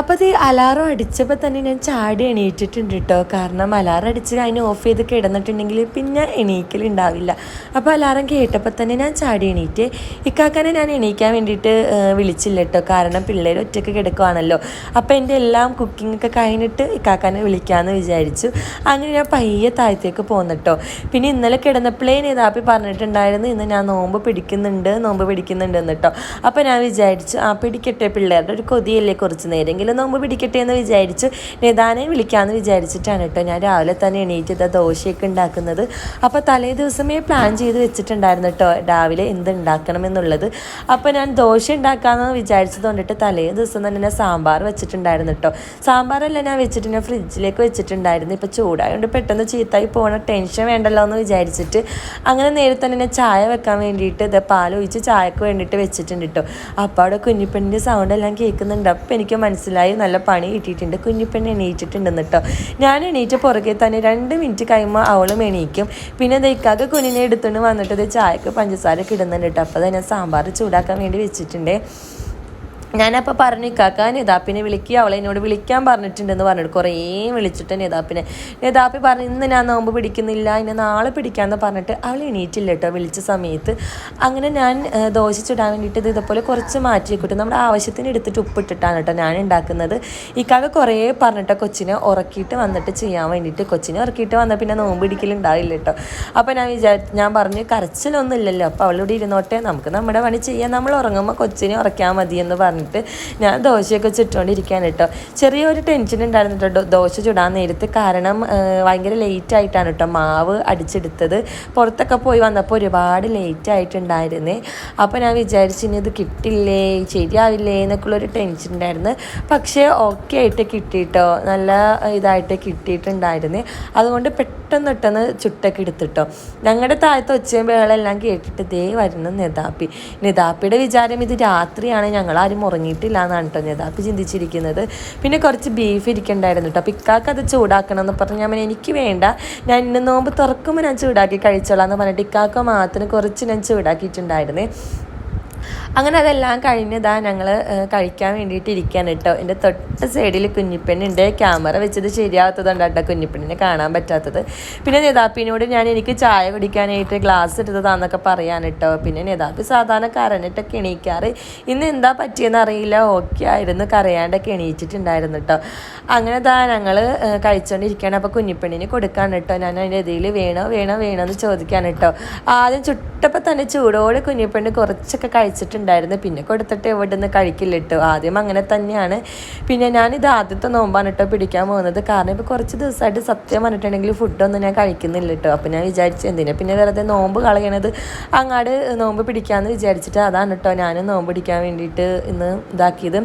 അപ്പോൾ അത് അലാറം അടിച്ചപ്പോൾ തന്നെ ഞാൻ ചാടി എണീറ്റിട്ടുണ്ട് കേട്ടോ കാരണം അലാറം അടിച്ച് അതിന് ഓഫ് ചെയ്ത് കിടന്നിട്ടുണ്ടെങ്കിൽ പിന്നെ എണീക്കലുണ്ടാവില്ല. അപ്പോൾ അലാറം കേട്ടപ്പോൾ തന്നെ ഞാൻ ചാടി എണീറ്റ് ഇക്കാക്കനെ ഞാൻ എണീക്കാൻ വേണ്ടിയിട്ട് വിളിച്ചില്ല കേട്ടോ കാരണം പിള്ളേർ ഒറ്റയ്ക്ക് കിടക്കുവാണല്ലോ. അപ്പോൾ എന്റെ എല്ലാം കുക്കിങ്ങൊക്കെ കഴിഞ്ഞിട്ട് ഇക്കാക്കനെ വിളിക്കാമെന്ന് വിചാരിച്ചു. അങ്ങനെ ഞാൻ പയ്യെ താഴത്തേക്ക് പോന്നിട്ടോ പിന്നെ ഇന്നലെ കിടന്നപ്പോഴേ നേതാപ്പി പറഞ്ഞിട്ടുണ്ടായിരുന്നു ഇന്ന് ഞാൻ നോമ്പ് പിടിക്കുന്നുണ്ട് നോമ്പ് പിടിക്കുന്നുണ്ട് എന്ന് കേട്ടോ അപ്പോൾ ഞാൻ വിചാരിച്ചു ആ പിടിക്കട്ടെ പിള്ളേരുടെ ഒരു കൊതിയല്ലേ കുറച്ച് നേരെങ്കിലും നോമ്പ് പിടിക്കട്ടെ എന്ന് വിചാരിച്ച് നിദാനെ വിളിക്കാമെന്ന് വിചാരിച്ചിട്ടാണ് കേട്ടോ. ഞാൻ രാവിലെ തന്നെ എണീറ്റ് ഇതാ ദോശയൊക്കെ ഉണ്ടാക്കുന്നത്. അപ്പോൾ തലേ ദിവസമേ പ്ലാൻ ചെയ്ത് വെച്ചിട്ടുണ്ടായിരുന്നു കേട്ടോ. രാവിലെ എന്ത് ഉണ്ടാക്കണം എന്നുള്ളത്. അപ്പോൾ ഞാൻ ദോശ ഉണ്ടാക്കാമെന്ന് വിചാരിച്ചത് കൊണ്ടിട്ട് തലേ ദിവസം തന്നെ ഞാൻ സാമ്പാർ വെച്ചിട്ടുണ്ടായിരുന്നു കേട്ടോ. സാമ്പാറല്ല ഞാൻ വെച്ചിട്ട് ഞാൻ ഫ്രിഡ്ജിലേക്ക് വെച്ചിട്ടുണ്ടായിരുന്നു. ഇപ്പോൾ ചൂടായതുകൊണ്ട് പെട്ടെന്ന് ചീത്തായി പോകണ ടെൻഷൻ വേണ്ടല്ലോ എന്ന് വിചാരിച്ചിട്ട് അങ്ങനെ നേരെ തന്നെ ഞാൻ ചായ വെക്കാൻ വേണ്ടിയിട്ട് ഇത് പാലൊഴിച്ച് ചായക്ക് വേണ്ടിയിട്ട് വെച്ചിട്ടുണ്ട് കേട്ടോ. അപ്പോൾ അവിടെ കുഞ്ഞിപ്പെണ്ണിന്റെ സൗണ്ട് എല്ലാം കേൾക്കുന്നുണ്ട്. അപ്പോൾ എനിക്ക് മനസ്സിലായി നല്ല പണി കിട്ടിയിട്ടുണ്ട്. കുഞ്ഞിപ്പെണ്ണ് എണീച്ചിട്ടുണ്ടെന്ന് കേട്ടോ ഞാൻ എണീറ്റ പുറകെ തന്നെ രണ്ട് മിനിറ്റ് കഴിയുമ്പോൾ അവളും എണീക്കും. പിന്നെ ദൈക്കാക്ക് കുഞ്ഞിനെ എടുത്തുകൊണ്ട് വന്നിട്ട് ചായക്ക് പഞ്ചസാര കിടുന്നുണ്ട് കേട്ടോ അപ്പോൾ തന്നെ സാമ്പാർ ചൂടാക്കാൻ വേണ്ടി വെച്ചിട്ടുണ്ട്. ഞാനപ്പോൾ പറഞ്ഞു ഇക്കാക്ക നേതാപ്പിനെ വിളിക്കുക അവളെ എന്നോട് വിളിക്കാൻ പറഞ്ഞിട്ടുണ്ടെന്ന് പറഞ്ഞിട്ട് കുറേ വിളിച്ചിട്ട് നേതാപ്പിനെ. നേതാപ്പി പറഞ്ഞു ഇന്ന് ഞാൻ നോമ്പ് പിടിക്കുന്നില്ല ഇന്ന് നാളെ പിടിക്കാമെന്ന് പറഞ്ഞിട്ട് അവൾ എണീറ്റില്ല കേട്ടോ വിളിച്ച സമയത്ത്. അങ്ങനെ ഞാൻ ദോശ ചുടാൻ വേണ്ടിയിട്ട് ഇത് ഇതുപോലെ കുറച്ച് മാറ്റി വെക്കിട്ട് നമ്മുടെ ആവശ്യത്തിന് എടുത്തിട്ട് ഉപ്പിട്ടിട്ടാണ് കേട്ടോ ഞാൻ ഉണ്ടാക്കുന്നത്. ഇക്കാക്ക കുറേ പറഞ്ഞിട്ട് കൊച്ചിനെ ഉറക്കിയിട്ട് വന്നിട്ട് ചെയ്യാൻ വേണ്ടിയിട്ട് കൊച്ചിനെ ഉറക്കിയിട്ട് വന്നാൽ പിന്നെ നോമ്പ് പിടിക്കലുണ്ടാവില്ല കേട്ടോ അപ്പോൾ ഞാൻ വിചാരിച്ചു ഞാൻ പറഞ്ഞു കരച്ചിലൊന്നും ഇല്ലല്ലോ അപ്പോൾ അവളോട് ഇരുന്നോട്ടെ നമുക്ക് നമ്മുടെ പണി ചെയ്യാൻ നമ്മൾ ഉറങ്ങുമ്പോൾ കൊച്ചിനെ ഉറക്കാൻ മതി എന്ന് പറഞ്ഞിട്ട് ഞാൻ ദോശയൊക്കെ ചുറ്റുകൊണ്ടിരിക്കാൻ കേട്ടോ ചെറിയൊരു ടെൻഷൻ ഉണ്ടായിരുന്നു കേട്ടോ ദോശ ചുടാൻ നേരത്ത്. കാരണം ഭയങ്കര ലേറ്റ് ആയിട്ടാണ് കേട്ടോ മാവ് അടിച്ചെടുത്തത്. പുറത്തൊക്കെ പോയി വന്നപ്പോൾ ഒരുപാട് ലേറ്റ് ആയിട്ടുണ്ടായിരുന്നേ. അപ്പോൾ ഞാൻ വിചാരിച്ചു ഇനി ഇത് കിട്ടില്ലേ ശരിയാവില്ലേ എന്നൊക്കെയുള്ളൊരു ടെൻഷൻ ഉണ്ടായിരുന്നു. പക്ഷേ ഓക്കെ ആയിട്ട് കിട്ടിയിട്ടോ നല്ല ഇതായിട്ട് കിട്ടിയിട്ടുണ്ടായിരുന്നേ. അതുകൊണ്ട് പെട്ടെന്ന് പെട്ടെന്ന് ചുട്ടൊക്കെ എടുത്തിട്ടോ ഞങ്ങളുടെ താഴത്തെ ഒച്ചയും ബഹളെല്ലാം കേട്ടിട്ട് ദേ വരുന്ന നെതാപ്പി. നെതാപ്പിയുടെ വിചാരം ഇത് രാത്രിയാണ്. ഞങ്ങളാരും ഉറങ്ങിയിട്ടില്ല എന്നാണ് കേട്ടോ നെതാപ്പി ചിന്തിച്ചിരിക്കുന്നത്. പിന്നെ കുറച്ച് ബീഫ് ഇരിക്കണ്ടായിരുന്നു കേട്ടോ. അപ്പോൾ ഇക്കാക്ക് അത് ചൂടാക്കണം എന്ന് പറഞ്ഞ് ഞാൻ എനിക്ക് വേണ്ട. ഞാൻ ഇന്ന് നോമ്പ് തുറക്കുമ്പോൾ ഞാൻ ചൂടാക്കി കഴിച്ചോളാം എന്ന് പറഞ്ഞിട്ട് ഇക്കാക്ക മാത്രം കുറച്ച് ഞാൻ ചൂടാക്കിയിട്ടുണ്ടായിരുന്നേ. അങ്ങനെ അതെല്ലാം കഴിഞ്ഞതാ ഞങ്ങൾ കഴിക്കാൻ വേണ്ടിയിട്ട് ഇരിക്കാൻ കേട്ടോ എന്റെ തൊട്ട് സൈഡിൽ കുഞ്ഞിപ്പെണ്ണുണ്ട്. ക്യാമറ വെച്ചത് ശരിയാവാത്തതുകൊണ്ട് കേട്ടോ കുഞ്ഞിപ്പെണ്ണിനെ കാണാൻ പറ്റാത്തത്. പിന്നെ നേതാപ്പിനോട് ഞാൻ എനിക്ക് ചായ കുടിക്കാനായിട്ട് ഗ്ലാസ് എടുത്തതാന്നൊക്കെ പറയാൻ കേട്ടോ പിന്നെ നേതാപ്പി സാധാരണ കരഞ്ഞിട്ടൊക്കെ എണീക്കാറ്. ഇന്ന് എന്താ പറ്റിയെന്ന് അറിയില്ല. ഓക്കെ ആയിരുന്നു കരയാണ്ടൊക്കെ എണീച്ചിട്ടുണ്ടായിരുന്നു കേട്ടോ അങ്ങനെ ദാ ഞങ്ങൾ കഴിച്ചുകൊണ്ടിരിക്കുകയാണ് അപ്പോൾ കുഞ്ഞിപ്പെണ്ണിന് കൊടുക്കാൻ കേട്ടോ ഞാൻ അതിന്റെ ഇതിൽ വേണോ വേണോ വേണോ എന്ന് ചോദിക്കാൻ കേട്ടോ ആദ്യം ചുട്ടപ്പോൾ തന്നെ ചൂടോടെ കുഞ്ഞിപ്പെണ്ണ് കുറച്ചൊക്കെ കഴിച്ചിട്ടുണ്ടായിരുന്നു പിന്നെ കൊടുത്തിട്ട് ഇവിടെ നിന്ന് ആദ്യം അങ്ങനെ തന്നെയാണ്. പിന്നെ ഞാനിത് ആദ്യത്തെ നോമ്പാണ് കേട്ടോ പിടിക്കാൻ പോകുന്നത്. കാരണം ഇപ്പോൾ കുറച്ച് ദിവസമായിട്ട് സത്യം പറഞ്ഞിട്ടുണ്ടെങ്കിൽ ഫുഡൊന്നും ഞാൻ കഴിക്കുന്നില്ല കേട്ടോ അപ്പോൾ ഞാൻ വിചാരിച്ചു എന്തിനാ? പിന്നെ വെറുതെ നോമ്പ് കളയണത് അങ്ങാട് നോമ്പ് പിടിക്കാമെന്ന് വിചാരിച്ചിട്ട് അതാണ് കേട്ടോ ഞാൻ നോമ്പ് പിടിക്കാൻ വേണ്ടിയിട്ട് ഇന്ന് ഇതാക്കിയത്.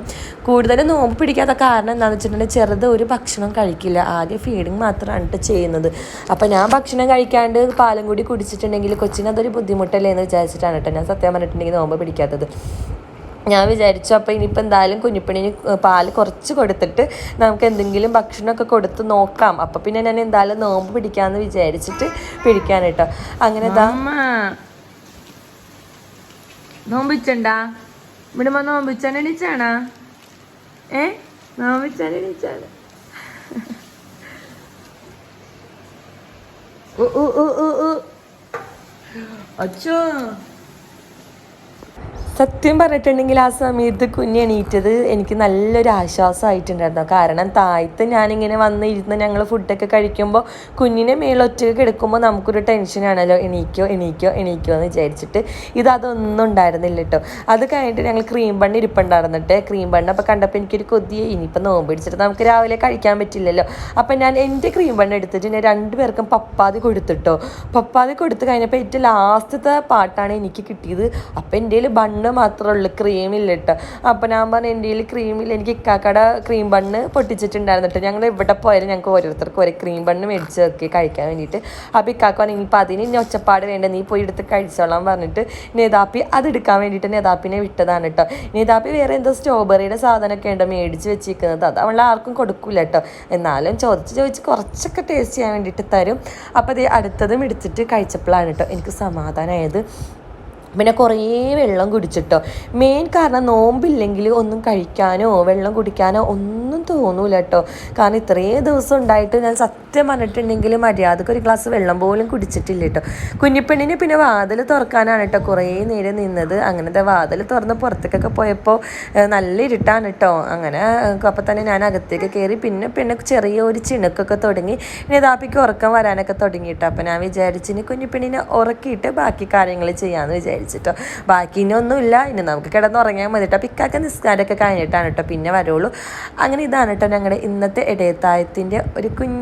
കൂടുതലും നോമ്പ് പിടിക്കാത്ത കാരണം എന്താണെന്ന് വെച്ചിട്ടുണ്ടെങ്കിൽ ചെറുത് ഒരു ഭക്ഷണം കഴിക്കില്ല. ആദ്യം ഫീഡിങ് മാത്രമാണ് ചെയ്യുന്നത്. അപ്പോൾ ഞാൻ ഭക്ഷണം കഴിക്കാണ്ട് പാലും കൂടി കുടിച്ചിട്ടുണ്ടെങ്കിൽ കൊച്ചിന് അതൊരു ബുദ്ധിമുട്ടല്ലേ എന്ന് വിചാരിച്ചിട്ടാണ് കേട്ടോ ഞാൻ സത്യം പറഞ്ഞിട്ടുണ്ടെങ്കിൽ നോമ്പ് പിടിക്കാത്തത്. ഞാൻ വിചാരിച്ചു അപ്പോൾ ഇനിയിപ്പോൾ എന്തായാലും കുഞ്ഞിപ്പണിന് പാൽ കുറച്ച് കൊടുത്തിട്ട് നമുക്ക് എന്തെങ്കിലും ഭക്ഷണമൊക്കെ കൊടുത്ത് നോക്കാം. അപ്പോൾ പിന്നെ ഞാൻ എന്തായാലും നോമ്പ് പിടിക്കാമെന്ന് വിചാരിച്ചിട്ട് പിടിക്കാൻ കേട്ടോ. അങ്ങനെ ഏ? അച്ഛോ. സത്യം പറഞ്ഞിട്ടുണ്ടെങ്കിൽ ആ സമയത്ത് കുഞ്ഞ് എണീറ്റത് എനിക്ക് നല്ലൊരു ആശ്വാസമായിട്ടുണ്ടായിരുന്നു. കാരണം താഴത്ത് ഞാനിങ്ങനെ വന്ന് ഇരുന്ന് ഞങ്ങൾ ഫുഡൊക്കെ കഴിക്കുമ്പോൾ കുഞ്ഞിനെ മേളൊറ്റയ്ക്ക് കിടക്കുമ്പോൾ നമുക്കൊരു ടെൻഷനാണല്ലോ എണീക്കോ എണീക്കോ എണീക്കോ എന്ന് വിചാരിച്ചിട്ട് ഇത് അതൊന്നും ഉണ്ടായിരുന്നില്ല കേട്ടോ. അത് കഴിഞ്ഞിട്ട് ഞങ്ങൾ ക്രീം ബണ്ണ് ഇരിപ്പുണ്ടായിരുന്നിട്ട് ക്രീം ബണ്ണ് അപ്പോൾ കണ്ടപ്പോൾ എനിക്കൊരു കൊതിയെ ഇനിയിപ്പോൾ നോമ്പ് പിടിച്ചിട്ട് നമുക്ക് രാവിലെ കഴിക്കാൻ പറ്റില്ലല്ലോ. അപ്പം ഞാൻ എന്റെ ക്രീം ബണ്ണ് എടുത്തിട്ട് ഞാൻ രണ്ടു പേർക്കും പപ്പാതി കൊടുത്തിട്ടോ പപ്പാതി കൊടുത്ത് കഴിഞ്ഞപ്പോൾ ഏറ്റവും ലാസ്റ്റത്തെ പാട്ടാണ് എനിക്ക് കിട്ടിയത്. അപ്പം എന്റെ ബണ്ണ് മാത്രമേ ഉള്ളൂ ക്രീമില്ല കേട്ടോ അപ്പം ഞാൻ പറഞ്ഞു എന്റെ കയ്യിൽ എനിക്ക് ഇക്കാക്കട ക്രീം ബണ്ണ് പൊട്ടിച്ചിട്ടുണ്ടായിരുന്നു കേട്ടോ ഞങ്ങൾ ഇവിടെ പോയാലും ഞങ്ങൾക്ക് ഓരോരുത്തർക്കും ഓരോ ക്രീം ബണ്ണ് മേടിച്ച് വെക്കി കഴിക്കാൻ വേണ്ടിയിട്ട്. അപ്പോൾ ഇക്കാക്ക ഇനിയിപ്പോൾ അതിന് ഇനി ഒച്ചപ്പാട് വേണ്ട. നീ പോയി എടുത്ത് കഴിച്ചോളാം പറഞ്ഞിട്ട് നേതാപ്പി അത് എടുക്കാൻ വേണ്ടിയിട്ട് നേതാപ്പിനെ വിട്ടതാണ് കേട്ടോ നേതാപ്പി വേറെ എന്തോ സ്ട്രോബെറിയുടെ സാധനമൊക്കെ ഉണ്ട് മേടിച്ച് വെച്ചിരിക്കുന്നത്. അത് അവളെ ആർക്കും കൊടുക്കില്ല കേട്ടോ എന്നാലും ചോദിച്ച് ചോദിച്ച് കുറച്ചൊക്കെ ടേസ്റ്റ് ചെയ്യാൻ വേണ്ടിയിട്ട് തരും. അപ്പോൾ അത് അടുത്തതും എടുത്തിട്ട് കഴിച്ചപ്പോഴാണ് കേട്ടോ എനിക്ക് സമാധാനമായത് പിന്നെ കുറേ വെള്ളം കുടിച്ചിട്ടോ. മെയിൻ കാരണം നോമ്പില്ലെങ്കിൽ ഒന്നും കഴിക്കാനോ വെള്ളം കുടിക്കാനോ ഒന്നും തോന്നൂല കേട്ടോ കാരണം ഇത്രയും ദിവസം ഉണ്ടായിട്ട് ഞാൻ സത്യം പറഞ്ഞിട്ടുണ്ടെങ്കിൽ മര്യാദയ്ക്ക് ഒരു ഗ്ലാസ് വെള്ളം പോലും കുടിച്ചിട്ടില്ല കേട്ടോ കുഞ്ഞിപ്പെണ്ണിന് പിന്നെ വാതിൽ തുറക്കാനാണ് കേട്ടോ കുറേ നേരം നിന്നത്. അങ്ങനത്തെ വാതിൽ തുറന്ന് പുറത്തേക്കൊക്കെ പോയപ്പോൾ നല്ല ഇരുട്ടാണ് കേട്ടോ അങ്ങനെ അപ്പം തന്നെ ഞാൻ അകത്തേക്ക് കയറി പിന്നെ പിന്നെ ചെറിയ ഒരു ചിണുക്കൊക്കെ തുടങ്ങി. ഇനി ഇതാപ്പിക്ക് ഉറക്കം വരാനൊക്കെ തുടങ്ങി കേട്ടോ അപ്പോൾ ഞാൻ വിചാരിച്ചിന് കുഞ്ഞിപ്പെണ്ണിനെ ഉറക്കിയിട്ട് ബാക്കി കാര്യങ്ങൾ ചെയ്യാമെന്ന് വിചാരിച്ചിട്ടോ ബാക്കി ഇനി ഒന്നുമില്ല ഇനി നമുക്ക് കിടന്നുറങ്ങിയാൽ മതി കേട്ടോ പിക്കാക്ക നിസ്കാരമൊക്കെ കഴിഞ്ഞിട്ടാണ് കേട്ടോ. പിന്നെ വരുള്ളൂ. അങ്ങനെ ഇതാണ് കേട്ടോ ഞങ്ങളുടെ ഇന്നത്തെ ഇടയത്തായത്തിന്റെ ഒരു കുഞ്ഞ്